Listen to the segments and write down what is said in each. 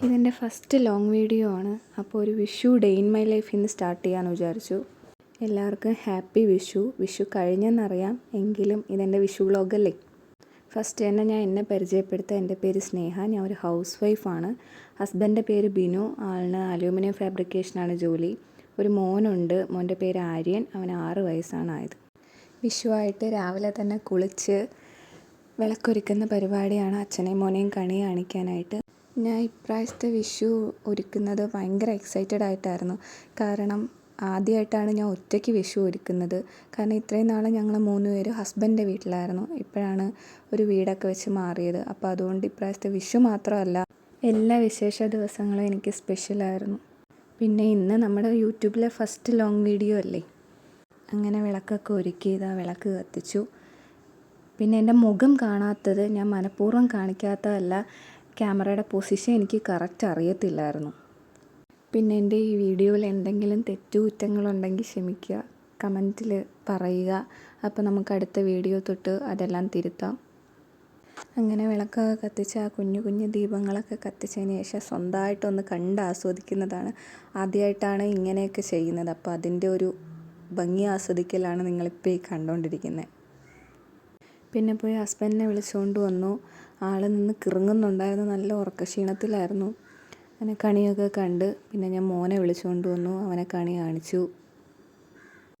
ഇതെന്റെ first long video ആണ്. അപ്പോൾ ഒരു വിഷു ഡേ ഇൻ മൈ ലൈഫിൽ നിന്ന് സ്റ്റാർട്ട് ചെയ്യാമെന്ന് വിചാരിച്ചു. എല്ലാവർക്കും ഹാപ്പി വിഷു. വിഷു കഴിഞ്ഞെന്നറിയാം. എങ്കിലും ഇതെന്റെ വിഷു വ്ളോഗല്ലേ? ഫസ്റ്റ് തന്നെ ഞാൻ എന്നെ പരിചയപ്പെടുത്ത എന്റെ പേര് സ്നേഹ. ഞാൻ ഒരു ഹൗസ് വൈഫാണ് ഹസ്ബന്റെ പേര് ബിനു. ആളിന് അലൂമിനിയം ഫാബ്രിക്കേഷനാണ് ജോലി. ഒരു മോനുണ്ട്. മോന്റെ പേര് ആര്യൻ. അവൻ ആറ് വയസ്സാണ് ആയത്. വിഷുവായിട്ട് രാവിലെ തന്നെ കുളിച്ച് വിളക്കൊരുക്കുന്ന പരിപാടിയാണ് അച്ഛനെയും മോനെയും കണി കാണിക്കാനായിട്ട്. ഞാൻ ഇപ്രാവശ്യത്തെ വിഷു ഒരുക്കുന്നത് ഭയങ്കര എക്സൈറ്റഡ് ആയിട്ടായിരുന്നു. കാരണം ആദ്യമായിട്ടാണ് ഞാൻ ഒറ്റയ്ക്ക് വിഷു ഒരുക്കുന്നത്. കാരണം ഇത്രയും നാൾ ഞങ്ങൾ മൂന്ന് പേര് ഹസ്ബന്റെ വീട്ടിലായിരുന്നു. ഇപ്പോഴാണ് ഒരു വീടൊക്കെ വെച്ച് മാറിയത്. അപ്പോൾ അതുകൊണ്ട് ഇപ്രാവശ്യത്തെ വിഷു മാത്രമല്ല എല്ലാ വിശേഷ ദിവസങ്ങളും എനിക്ക് സ്പെഷ്യലായിരുന്നു പിന്നെ ഇന്ന് നമ്മുടെ യൂട്യൂബിലെ ഫസ്റ്റ് ലോങ് വീഡിയോ അല്ലേ? അങ്ങനെ വിളക്കൊക്കെ ഒരുക്കി ഇതാ വിളക്ക് കത്തിച്ചു. പിന്നെ എന്റെ മുഖം കാണാത്തത് ഞാൻ മനഃപൂർവം കാണിക്കാത്തതല്ല ക്യാമറയുടെ പൊസിഷൻ എനിക്ക് കറക്റ്റ് അറിയത്തില്ലായിരുന്നു. പിന്നെ എന്റെ ഈ വീഡിയോയിൽ എന്തെങ്കിലും തെറ്റുകുറ്റങ്ങളുണ്ടെങ്കിൽ ക്ഷമിക്കുക. കമന്റിൽ പറയുക. അപ്പോൾ നമുക്ക് അടുത്ത വീഡിയോ തൊട്ട് അതെല്ലാം തിരുത്താം. അങ്ങനെ വിളക്കൊക്കെ കത്തിച്ച് ആ കുഞ്ഞു കുഞ്ഞു ദീപങ്ങളൊക്കെ കത്തിച്ചതിന് ശേഷം സ്വന്തമായിട്ടൊന്ന് കണ്ട് ആസ്വദിക്കുന്നതാണ് ആദ്യമായിട്ടാണ് ഇങ്ങനെയൊക്കെ ചെയ്യുന്നത്. അപ്പോൾ അതിന്റെ ഒരു ഭംഗി ആസ്വദിക്കലാണ് നിങ്ങളിപ്പോൾ ഈ കണ്ടുകൊണ്ടിരിക്കുന്നത്. പിന്നെ പോയി ഹസ്ബൻഡിനെ വിളിച്ചുകൊണ്ട് വന്നു. ആൾ നിന്ന് കിറുങ്ങുന്നുണ്ടായിരുന്നു നല്ല ഉറക്കക്ഷീണത്തിലായിരുന്നു. അങ്ങനെ കണിയൊക്കെ കണ്ട് പിന്നെ ഞാൻ മോനെ വിളിച്ചുകൊണ്ട് വന്നു. അവനെ കണി കാണിച്ചു.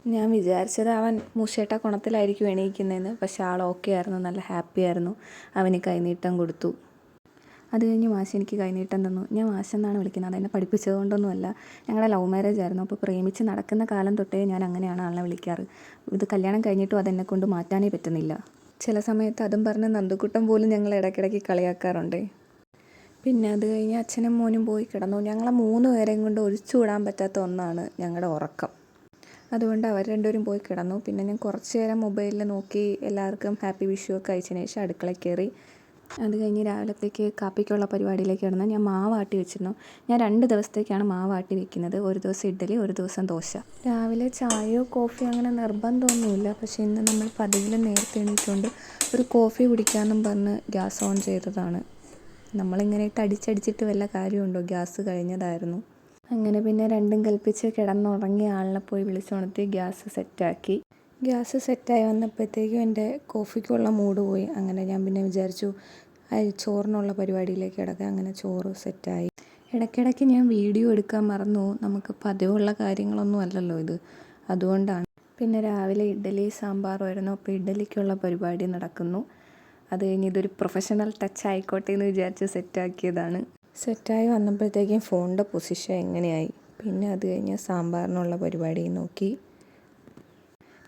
ഞാൻ വിചാരിച്ചത് അവൻ മൂശേട്ട കുണത്തിലായിരിക്കും എണീക്കുന്നതെന്ന് പക്ഷെ ആൾ ഓക്കെ ആയിരുന്നു. നല്ല ഹാപ്പി ആയിരുന്നു. അവന് കൈനീട്ടം കൊടുത്തു. അത് കഴിഞ്ഞ് മാഷ് എനിക്ക് കൈനീട്ടം തന്നു. ഞാൻ മാഷ് എന്നാണ് വിളിക്കുന്നത്. അതെന്നെ പഠിപ്പിച്ചത് കൊണ്ടൊന്നുമല്ല ഞങ്ങളുടെ ലവ് മാരേജ് ആയിരുന്നു. അപ്പോൾ പ്രേമിച്ച് നടക്കുന്ന കാലം തൊട്ടേ ഞാൻ അങ്ങനെയാണ് ആളെ വിളിക്കാറ്. ഇത് കല്യാണം കഴിഞ്ഞിട്ടും അതെന്നെ കൊണ്ട് മാറ്റാനേ പറ്റുന്നില്ല. ചില സമയത്ത് അതും പറഞ്ഞ് നന്ദുക്കുട്ടം പോലും ഞങ്ങൾ ഇടയ്ക്കിടയ്ക്ക് കളിയാക്കാറുണ്ട്. പിന്നെ അത് കഴിഞ്ഞ് അച്ഛനും മോനും പോയി കിടന്നു. ഞങ്ങളെ മൂന്ന് പേരെയും കൊണ്ട് ഒഴിച്ചുകൂടാൻ പറ്റാത്ത ഒന്നാണ് ഞങ്ങളുടെ ഉറക്കം. അതുകൊണ്ട് അവർ രണ്ടുപേരും പോയി കിടന്നു. പിന്നെ ഞാൻ കുറച്ച് നേരം മൊബൈലിൽ നോക്കി എല്ലാവർക്കും ഹാപ്പി വിഷു ഒക്കെ അയച്ചതിന് ശേഷം അടുക്കള കയറി അത് കഴിഞ്ഞ് രാവിലത്തേക്ക് കാപ്പിക്കുള്ള പരിപാടിയിലേക്ക് കിടന്നു ഞാൻ മാവാട്ടി വെച്ചിരുന്നു. ഞാൻ രണ്ട് ദിവസത്തേക്കാണ് മാവാട്ടി വെക്കുന്നത്. ഒരു ദിവസം ഇഡ്ഡലി ഒരു ദിവസം ദോശ. രാവിലെ ചായയോ കോഫിയോ അങ്ങനെ നിർബന്ധമൊന്നുമില്ല. പക്ഷേ ഇന്ന് നമ്മൾ പതിവിൽ നേരത്തെ എണീറ്റുകൊണ്ട് ഒരു കോഫി കുടിക്കാമെന്നും പറഞ്ഞ് ഗ്യാസ് ഓൺ ചെയ്തതാണ്. നമ്മളിങ്ങനെ ഇട്ട് അടിച്ചടിച്ചിട്ട് വല്ല കാര്യമുണ്ടോ? ഗ്യാസ് കഴിഞ്ഞതായിരുന്നു. അങ്ങനെ പിന്നെ രണ്ടും കൽപ്പിച്ച് കിടന്നുറങ്ങിയ ആളിനെ പോയി വിളിച്ചുണർത്തി ഗ്യാസ് സെറ്റാക്കി. ഗ്യാസ് സെറ്റായി വന്നപ്പോഴത്തേക്കും എന്റെ കോഫിക്കുള്ള മൂഡ് പോയി. അങ്ങനെ ഞാൻ പിന്നെ വിചാരിച്ചു ചോറിനുള്ള പരിപാടിയിലേക്ക് കിടക്കാം. അങ്ങനെ ചോറ് സെറ്റായി. ഇടയ്ക്കിടയ്ക്ക് ഞാൻ വീഡിയോ എടുക്കാൻ മറന്നു. നമുക്ക് പതിവുള്ള കാര്യങ്ങളൊന്നും അല്ലല്ലോ ഇത്. അതുകൊണ്ടാണ്. പിന്നെ രാവിലെ ഇഡ്ഡലി സാമ്പാറുമായിരുന്നു അപ്പോൾ ഇഡ്ഡലിക്കുള്ള പരിപാടി നടക്കുന്നു. അത് കഴിഞ്ഞ് ഇതൊരു പ്രൊഫഷണൽ ടച്ച് ആയിക്കോട്ടെ എന്ന് വിചാരിച്ച് സെറ്റാക്കിയതാണ്. സെറ്റായി വന്നപ്പോഴത്തേക്കും ഫോണിന്റെ പൊസിഷൻ എങ്ങനെയായി? പിന്നെ അത് കഴിഞ്ഞ് സാമ്പാറിനുള്ള പരിപാടി നോക്കി.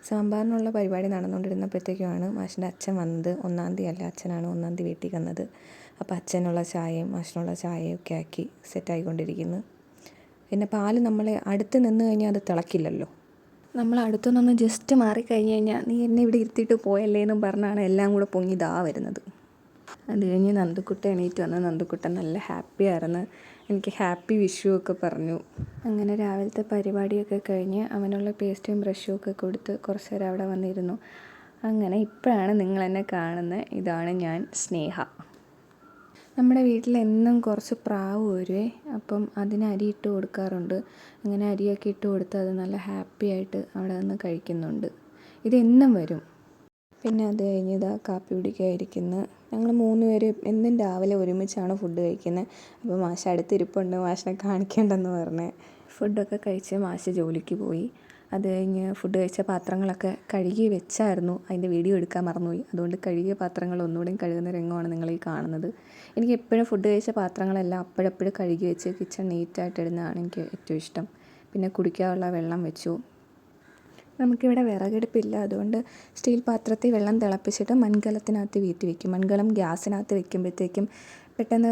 സാമ്പാറിനുള്ള പരിപാടി നടന്നുകൊണ്ടിരുന്നപ്പോഴത്തേക്കുമാണ് മാഷിന്റെ അച്ഛൻ വന്നത്. ഒന്നാം തീയതി അല്ല അച്ഛനാണ് ഒന്നാം തീയതി വീട്ടിൽ വന്നത്. അപ്പോൾ അച്ഛനുള്ള ചായയും മാഷിനുള്ള ചായയും ഒക്കെ ആക്കി സെറ്റായിക്കൊണ്ടിരിക്കുന്നു പിന്നെ പാൽ നമ്മൾ അടുത്ത് നിന്ന് കഴിഞ്ഞാൽ അത് തിളക്കില്ലല്ലോ. നമ്മൾ അടുത്തു നിന്ന് ജസ്റ്റ് മാറിക്കഴിഞ്ഞ് കഴിഞ്ഞാൽ നീ എന്നെ ഇവിടെ ഇരുത്തിയിട്ട് പോയല്ലേ എന്നും പറഞ്ഞാണ് എല്ലാം കൂടെ പൊങ്ങി ഇതാ വരുന്നത്. അത് കഴിഞ്ഞ് നന്ദുക്കുട്ട എണീറ്റ് വന്ന് നന്ദുക്കുട്ടൻ നല്ല ഹാപ്പി ആയിരുന്നു. എനിക്ക് ഹാപ്പി വിഷു ഒക്കെ പറഞ്ഞു. അങ്ങനെ രാവിലത്തെ പരിപാടിയൊക്കെ കഴിഞ്ഞ് അവനുള്ള പേസ്റ്റും ബ്രഷും ഒക്കെ കൊടുത്ത് കുറച്ച് നേരം അവിടെ വന്നിരുന്നു. അങ്ങനെ ഇപ്പോഴാണ് നിങ്ങൾ എന്നെ കാണുന്നത് ഇതാണ് ഞാൻ സ്നേഹ. നമ്മുടെ വീട്ടിൽ എന്നും കുറച്ച് പ്രാവ് വരുവേ അപ്പം അതിന് അരി ഇട്ട് കൊടുക്കാറുണ്ട്. അങ്ങനെ അരിയൊക്കെ ഇട്ട് കൊടുത്ത് അത് നല്ല ഹാപ്പി ആയിട്ട് അവിടെ നിന്ന് കഴിക്കുന്നുണ്ട്. ഇതെന്നും വരും. പിന്നെ അത് കഴിഞ്ഞ് ഇതാ കാപ്പി കുടിക്കാതിരിക്കുന്നു ഞങ്ങൾ മൂന്ന് പേര് എന്നും രാവിലെ ഒരുമിച്ചാണ് ഫുഡ് കഴിക്കുന്നത് അപ്പോൾ മാഷ് അടുത്തിരിപ്പുണ്ട് മാഷിനെ കാണിക്കേണ്ടെന്ന് പറഞ്ഞ്. ഫുഡൊക്കെ കഴിച്ച് മാഷ് ജോലിക്ക് പോയി. അത് കഴിഞ്ഞ് ഫുഡ് കഴിച്ച പാത്രങ്ങളൊക്കെ കഴുകി വെച്ചായിരുന്നു. അതിന്റെ വീഡിയോ എടുക്കാൻ മറന്നുപോയി. അതുകൊണ്ട് കഴുകിയ പാത്രങ്ങൾ ഒന്നുകൂടെയും കഴുകുന്ന രംഗമാണ് നിങ്ങൾ ഈ കാണുന്നത്. എനിക്ക് എപ്പോഴും ഫുഡ് കഴിച്ച പാത്രങ്ങളെല്ലാം അപ്പോഴപ്പോഴും കഴുകി വെച്ച് കിച്ചൺ നീറ്റായിട്ട് ഇടുന്നതാണ് എനിക്ക് ഏറ്റവും ഇഷ്ടം. പിന്നെ കുടിക്കാനുള്ള വെള്ളം വെച്ചു. നമുക്കിവിടെ വിറകടുപ്പില്ല. അതുകൊണ്ട് സ്റ്റീൽ പാത്രത്തിൽ വെള്ളം തിളപ്പിച്ചിട്ട് മൺകലത്തിനകത്ത് വീട്ടി വെക്കും. മൺകലം ഗ്യാസിനകത്ത് വെക്കുമ്പോഴത്തേക്കും പെട്ടെന്ന്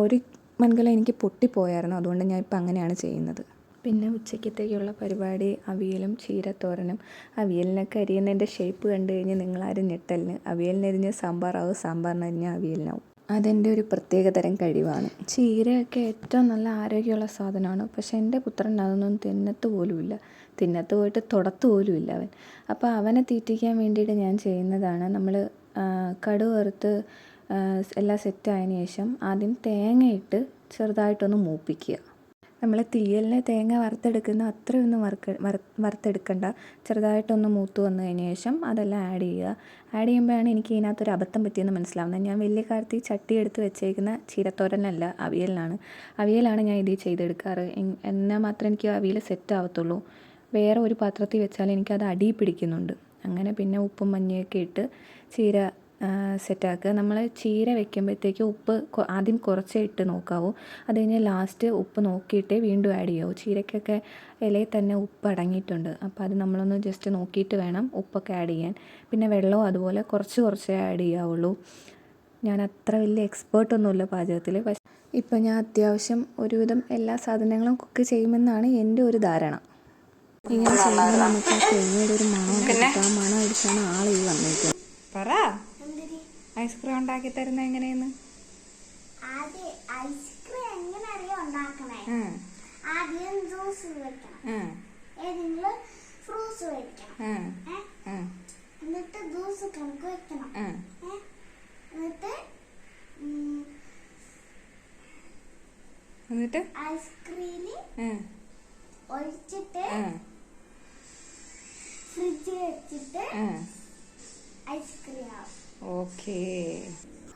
ഒരു മൺകലം എനിക്ക് പൊട്ടിപ്പോയായിരുന്നു. അതുകൊണ്ട് ഞാൻ ഇപ്പം അങ്ങനെയാണ് ചെയ്യുന്നത്. പിന്നെ ഉച്ചയ്ക്കത്തേക്കുള്ള പരിപാടി അവിയലും ചീരത്തോരനും അവിയലിനൊക്കെ അരിയുന്നതിന്റെ ഷേപ്പ് കണ്ടു കഴിഞ്ഞാൽ നിങ്ങളാരും ഞെട്ടലിന്. അവിയലിനരിഞ്ഞ് സാമ്പാറാവും സാമ്പാറിനരിഞ്ഞ് അവിയലിനാവും അതെന്റെ ഒരു പ്രത്യേക തരം കഴിവാണ്. ചീരയൊക്കെ ഏറ്റവും നല്ല ആരോഗ്യമുള്ള സാധനമാണ്. പക്ഷേ എന്റെ പുത്രൻ അതൊന്നും തിന്നത്ത് പോലുമില്ല. തിന്നത്ത് പോയിട്ട് തുടത്ത് പോലും ഇല്ല അവൻ. അപ്പോൾ അവനെ തീറ്റിക്കാൻ വേണ്ടിയിട്ട് ഞാൻ ചെയ്യുന്നതാണ് നമ്മൾ കടു വറുത്ത് എല്ലാം സെറ്റായതിന് ശേഷം ആദ്യം തേങ്ങയിട്ട് ചെറുതായിട്ടൊന്ന് മൂപ്പിക്കുക. നമ്മൾ തീയലിന് തേങ്ങ വറുത്തെടുക്കുന്ന അത്രയൊന്നും വറുക്ക വറ വറുത്തെടുക്കണ്ട. ചെറുതായിട്ടൊന്ന് മൂത്ത് വന്നു കഴിഞ്ഞ ശേഷം അതെല്ലാം ആഡ് ചെയ്യുക. ആഡ് ചെയ്യുമ്പോഴാണ് എനിക്ക് ഇതിനകത്തൊരു അബദ്ധം പറ്റിയെന്ന് മനസ്സിലാവുന്നത്. ഞാൻ വലിയ കാര്യത്തിൽ ചട്ടി എടുത്ത് വെച്ചേക്കുന്ന ചീരത്തോരനല്ല അവിയലിനാണ്. അവിയലാണ് ഞാൻ ഇത് ചെയ്തെടുക്കാറ്. എന്നാൽ മാത്രമേ എനിക്ക് അവിയൽ സെറ്റ് ആവത്തുള്ളൂ. വേറെ ഒരു പാത്രത്തിൽ വെച്ചാൽ എനിക്കത് അടി പിടിക്കുന്നുണ്ട്. അങ്ങനെ പിന്നെ ഉപ്പും മഞ്ഞയൊക്കെ ഇട്ട് ചീര സെറ്റാക്കുക നമ്മൾ ചീര വെക്കുമ്പോഴത്തേക്ക് ഉപ്പ് ആദ്യം കുറച്ചേ ഇട്ട് നോക്കാവൂ. അത് കഴിഞ്ഞ് ലാസ്റ്റ് ഉപ്പ് നോക്കിയിട്ടേ വീണ്ടും ആഡ് ചെയ്യാവൂ. ചീരയ്ക്കൊക്കെ ഇലയിൽ തന്നെ ഉപ്പ് അടങ്ങിയിട്ടുണ്ട്. അപ്പോൾ അത് നമ്മളൊന്ന് ജസ്റ്റ് നോക്കിയിട്ട് വേണം ഉപ്പൊക്കെ ആഡ് ചെയ്യാൻ. പിന്നെ വെള്ളവും അതുപോലെ കുറച്ച് കുറച്ചേ ആഡ് ചെയ്യാവുള്ളൂ. ഞാൻ അത്ര വലിയ എക്സ്പേർട്ടൊന്നുമില്ല പാചകത്തിൽ പക്ഷേ ഇപ്പോൾ ഞാൻ അത്യാവശ്യം ഒരുവിധം എല്ലാ സാധനങ്ങളും കുക്ക് ചെയ്യുമെന്നാണ് എന്റെ ഒരു ധാരണ. ഇങ്ങനെ ചെയ്യുമ്പോൾ നമുക്ക് ആ തേങ്ങയുടെ ഒരു മണം കിട്ടും ആ മണം അടിച്ചാണ് ആൾ ഈ വന്നേക്കുന്നത് പറ. ഐസ്ക്രീം ഉണ്ടാക്കി തരുന്ന എങ്ങനെയെന്ന്? എന്നിട്ട് ജ്യൂസ് കണക്ക് വെക്കണം. എന്നിട്ട് എന്നിട്ട്? ഐസ്ക്രീമിൽ ഒഴിച്ചിട്ട് ഫ്രിഡ്ജിൽ വെച്ചിട്ട് ഐസ്ക്രീം ഓക്കേ.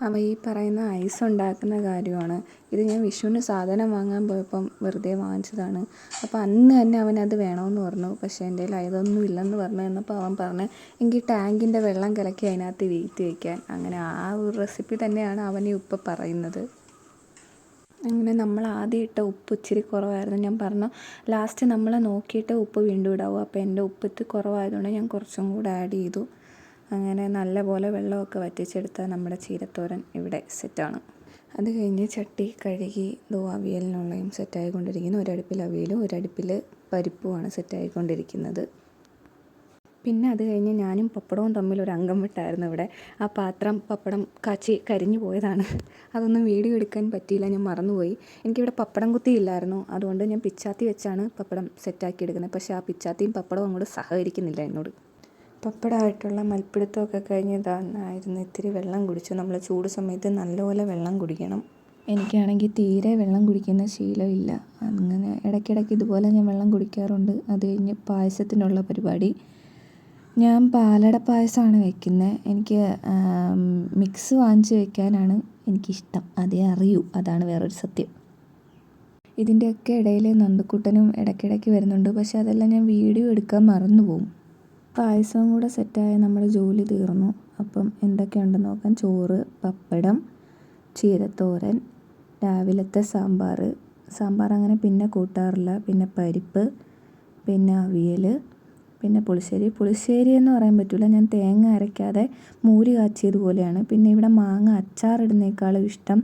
അപ്പോൾ ഈ പറയുന്ന ഐസ് ഉണ്ടാക്കുന്ന കാര്യമാണ്. ഇത് ഞാൻ വിഷുവിന് സാധനം വാങ്ങാൻ പോയപ്പം വെറുതെ വാങ്ങിച്ചതാണ്. അപ്പോൾ അന്ന് തന്നെ അവൻ അത് വേണമെന്ന് പറഞ്ഞു. പക്ഷേ എന്റെ കയ്യിൽ അതൊന്നും ഇല്ലെന്ന് പറഞ്ഞു. എന്നപ്പോൾ അവൻ പറഞ്ഞു എങ്കിൽ ടാങ്കിന്റെ വെള്ളം കലക്കി അതിനകത്ത് വീഴ്ത്തി വയ്ക്കാൻ അങ്ങനെ ആ ഒരു റെസിപ്പി തന്നെയാണ് അവൻ ഇപ്പോൾ പറയുന്നത്. അങ്ങനെ നമ്മൾ ആദ്യം ഇട്ട ഉപ്പ് ഇച്ചിരി കുറവായിരുന്നു. ഞാൻ പറഞ്ഞു ലാസ്റ്റ് നമ്മൾ നോക്കിയിട്ട് ഉപ്പ് വീണ്ടും ഇടാവും. അപ്പോൾ എന്റെ ഉപ്പ് ഇത്തിരി കുറവായതുകൊണ്ട് ഞാൻ കുറച്ചും കൂടെ ആഡ് ചെയ്തു. അങ്ങനെ നല്ലപോലെ വെള്ളമൊക്കെ വറ്റിച്ചെടുത്ത നമ്മുടെ ചീരത്തോരൻ ഇവിടെ സെറ്റാണ് അത് കഴിഞ്ഞ് ചട്ടി കഴുകി ദോ അവിയലിനുള്ളതും സെറ്റായിക്കൊണ്ടിരിക്കുന്നു ഒരടുപ്പിൽ അവിയലും ഒരടുപ്പിൽ പരിപ്പുമാണ് സെറ്റായിക്കൊണ്ടിരിക്കുന്നത് പിന്നെ അത് കഴിഞ്ഞ് ഞാനും പപ്പടവും തമ്മിൽ ഒരു അംഗം വിട്ടായിരുന്നു ഇവിടെ. ആ പാത്രം പപ്പടം കാച്ചി കരിഞ്ഞു പോയതാണ്. അതൊന്നും വീഡിയോ എടുക്കാൻ പറ്റിയില്ല ഞാൻ മറന്നുപോയി. എനിക്കിവിടെ പപ്പടം കുത്തി ഇല്ലായിരുന്നു. അതുകൊണ്ട് ഞാൻ പിച്ചാത്തി വെച്ചാണ് പപ്പടം സെറ്റാക്കി എടുക്കുന്നത്. പക്ഷേ ആ പിച്ചാത്തിയും പപ്പടവും അങ്ങോട്ട് സഹകരിക്കുന്നില്ല എന്നോട്. പപ്പടമായിട്ടുള്ള മൽപ്പിടുത്തമൊക്കെ കഴിഞ്ഞ് ഇതായിരുന്നു ഇത്തിരി വെള്ളം കുടിച്ചു. നമ്മൾ ചൂട് സമയത്ത് നല്ലപോലെ വെള്ളം കുടിക്കണം. എനിക്കാണെങ്കിൽ തീരെ വെള്ളം കുടിക്കുന്ന ശീലമില്ല. അങ്ങനെ ഇടയ്ക്കിടയ്ക്ക് ഇതുപോലെ ഞാൻ വെള്ളം കുടിക്കാറുണ്ട്. അത് കഴിഞ്ഞ് പായസത്തിനുള്ള പരിപാടി. ഞാൻ പാലട പായസമാണ് വെക്കുന്നത് എനിക്ക് മിക്സ് വാങ്ങിച്ച് വെക്കാനാണ് എനിക്കിഷ്ടം. അതേ അറിയൂ. അതാണ് വേറൊരു സത്യം. ഇതിന്റെയൊക്കെ ഇടയിൽ നന്ദുക്കുട്ടനും ഇടയ്ക്കിടയ്ക്ക് വരുന്നുണ്ട്. പക്ഷേ അതെല്ലാം ഞാൻ വീഡിയോ എടുക്കാൻ മറന്നു പോകും പായസവും കൂടെ സെറ്റായ നമ്മുടെ ജോലി തീർന്നു. അപ്പം എന്തൊക്കെയുണ്ടെന്ന് നോക്കാൻ ചോറ് പപ്പടം ചീരത്തോരൻ രാവിലത്തെ സാമ്പാർ സാമ്പാർ അങ്ങനെ പിന്നെ കൂട്ടാറില്ല. പിന്നെ പരിപ്പ് പിന്നെ അവിയൽ പിന്നെ പുളിശ്ശേരി. പുളിശ്ശേരി എന്ന് പറയാൻ പറ്റില്ല ഞാൻ തേങ്ങ അരയ്ക്കാതെ മൂരി കാച്ചിയതുപോലെയാണ് പിന്നെ ഇവിടെ മാങ്ങ അച്ചാറിടുന്നേക്കാളും ഇഷ്ടം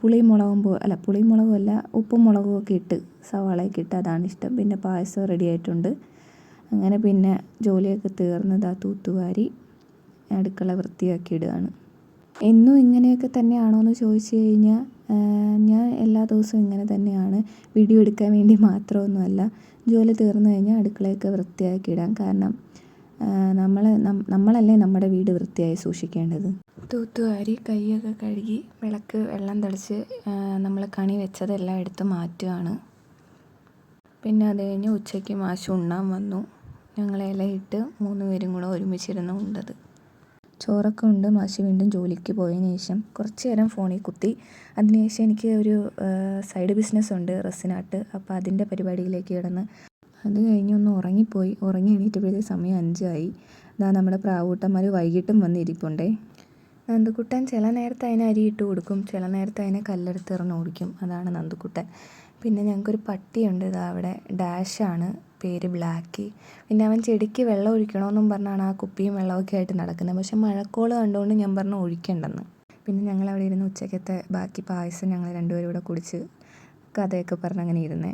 പുളിമുളകും പോ അല്ല പുളിമുളകും അല്ല ഉപ്പും മുളകും ഒക്കെ ഇട്ട് സവാളയൊക്കെ ഇട്ട് അതാണ് ഇഷ്ടം. പിന്നെ പായസം റെഡി ആയിട്ടുണ്ട്. അങ്ങനെ പിന്നെ ജോലിയൊക്കെ തീർന്നതാ തൂത്തുവാരി അടുക്കള വൃത്തിയാക്കി ഇടുകയാണ്. എന്നും ഇങ്ങനെയൊക്കെ തന്നെയാണോ എന്ന് ചോദിച്ചു കഴിഞ്ഞാൽ ഞാൻ എല്ലാ ദിവസവും ഇങ്ങനെ തന്നെയാണ്. വീഡിയോ എടുക്കാൻ വേണ്ടി മാത്രമൊന്നുമല്ല. ജോലി തീർന്നു കഴിഞ്ഞാൽ അടുക്കളയൊക്കെ വൃത്തിയാക്കി ഇടാം. കാരണം നമ്മൾ നമ്മളല്ലേ നമ്മുടെ വീട് വൃത്തിയായി സൂക്ഷിക്കേണ്ടത്. തൂത്തുവാരി കൈയൊക്കെ കഴുകി വിളക്ക് വെള്ളം തളിച്ച് നമ്മൾ കണി വെച്ചതെല്ലാം എടുത്ത് മാറ്റുകയാണ് പിന്നെ അത് കഴിഞ്ഞ് ഉച്ചയ്ക്ക് മാഷ് ഉണ്ണാൻ വന്നു. ഞങ്ങളെല്ലാം ഇലയിട്ട് മൂന്ന് പേരും കൂടെ ഒരുമിച്ചിരുന്ന് ഉണ്ടത്. ചോറൊക്കെ ഉണ്ട്. മാഷി വീണ്ടും ജോലിക്ക് പോയതിന് ശേഷം കുറച്ച് നേരം ഫോണിൽ കുത്തി. അതിനുശേഷം എനിക്ക് ഒരു സൈഡ് ബിസിനസ് ഉണ്ട് റസിനാട്ട് അപ്പോൾ അതിന്റെ പരിപാടിയിലേക്ക് കിടന്ന് അത് കഴിഞ്ഞ് ഒന്ന് ഉറങ്ങിപ്പോയി. ഉറങ്ങി എണീറ്റപ്പോഴത്തെ സമയം അഞ്ചായി. ഇതാ നമ്മുടെ പ്രാവൂട്ടന്മാർ വൈകിട്ടും വന്നിരിപ്പുണ്ടേ. നന്ദുക്കുട്ടൻ ചില നേരത്ത് അതിനെ അരി ഇട്ട് കൊടുക്കും. ചില നേരത്ത് അതിനെ കല്ലെടുത്ത് ഓടിക്കും. അതാണ് നന്ദുക്കുട്ടൻ. പിന്നെ ഞങ്ങൾക്കൊരു പട്ടിയുണ്ട്. ഇതാ അവിടെ ഡാഷാണ്. പേര് ബ്ലാക്കി. പിന്നെ അവൻ ചെടിക്ക് വെള്ളം ഒഴിക്കണമെന്നും പറഞ്ഞാണ് ആ കുപ്പിയും വെള്ളമൊക്കെ ആയിട്ട് നടക്കുന്നത്. പക്ഷെ മഴക്കോൾ കണ്ടുകൊണ്ട് ഞാൻ പറഞ്ഞു ഒഴിക്കണ്ടെന്ന്. പിന്നെ ഞങ്ങൾ അവിടെ ഇരുന്ന് ഉച്ചക്കത്തെ ബാക്കി പായസം ഞങ്ങൾ രണ്ടുപേരും കൂടെ കുടിച്ച് കഥയൊക്കെ പറഞ്ഞ് അങ്ങനെ ഇരുന്നേ.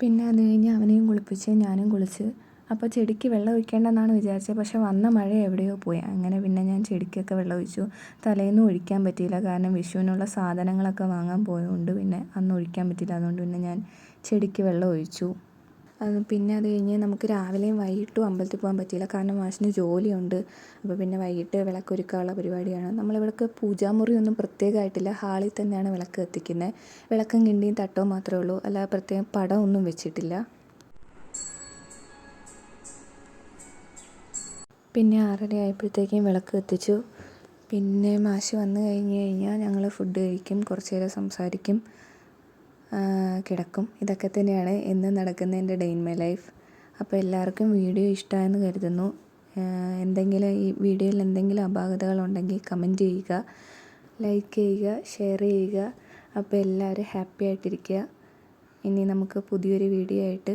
പിന്നെ അത് കഴിഞ്ഞ് അവനെയും കുളിപ്പിച്ച് ഞാനും കുളിച്ച് അപ്പോൾ ചെടിക്ക് വെള്ളം ഒഴിക്കേണ്ടെന്നാണ് വിചാരിച്ചത്. പക്ഷേ വന്ന മഴ എവിടെയോ പോയി. അങ്ങനെ പിന്നെ ഞാൻ ചെടിക്കൊക്കെ വെള്ളം ഒഴിച്ചു. തലേന്ന് ഒഴിക്കാൻ പറ്റിയില്ല. കാരണം വിഷുവിനുള്ള സാധനങ്ങളൊക്കെ വാങ്ങാൻ പോയതുകൊണ്ട് പിന്നെ അന്ന് ഒഴിക്കാൻ പറ്റിയില്ല. അതുകൊണ്ട് പിന്നെ ഞാൻ ചെടിക്ക് വെള്ളം ഒഴിച്ചു. പിന്നെ അത് കഴിഞ്ഞ് നമുക്ക് രാവിലെയും വൈകിട്ടും അമ്പലത്തിൽ പോകാൻ പറ്റില്ല കാരണം മാഷിന് ജോലിയുണ്ട്. അപ്പോൾ പിന്നെ വൈകിട്ട് വിളക്കൊരുക്കാനുള്ള പരിപാടിയാണ്. നമ്മളിവിടേക്ക് പൂജാമുറിയൊന്നും പ്രത്യേകമായിട്ടില്ല. ഹാളിൽ തന്നെയാണ് വിളക്ക് കത്തിക്കുന്നത് വിളക്കും കിണ്ടിയും തട്ടവും മാത്രമേ ഉള്ളൂ. അല്ലാതെ പ്രത്യേകം പടം ഒന്നും വെച്ചിട്ടില്ല. പിന്നെ ആറര ആയപ്പോഴത്തേക്കും വിളക്ക് കത്തിച്ചു. പിന്നെ മാഷ് വന്നു കഴിഞ്ഞ് കഴിഞ്ഞാൽ ഞങ്ങൾ ഫുഡ് കഴിക്കും. കുറച്ച് നേരം സംസാരിക്കും. കിടക്കും. ഇതൊക്കെ തന്നെയാണ് ഇന്ന് നടക്കുന്ന എന്റെ ഡേ മൈ ലൈഫ് അപ്പോൾ എല്ലാവർക്കും വീഡിയോ ഇഷ്ടമായെന്ന് കരുതുന്നു. എന്തെങ്കിലും ഈ വീഡിയോയിൽ എന്തെങ്കിലും അപാകതകളുണ്ടെങ്കിൽ കമന്റ് ചെയ്യുക ലൈക്ക് ചെയ്യുക ഷെയർ ചെയ്യുക. അപ്പോൾ എല്ലാവരും ഹാപ്പി ആയിട്ടിരിക്കുക. ഇനി നമുക്ക് പുതിയൊരു വീഡിയോ ആയിട്ട്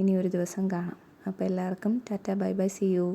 ഇനി ഒരു ദിവസം കാണാം. അപ്പോൾ എല്ലാവർക്കും tata bye bye see you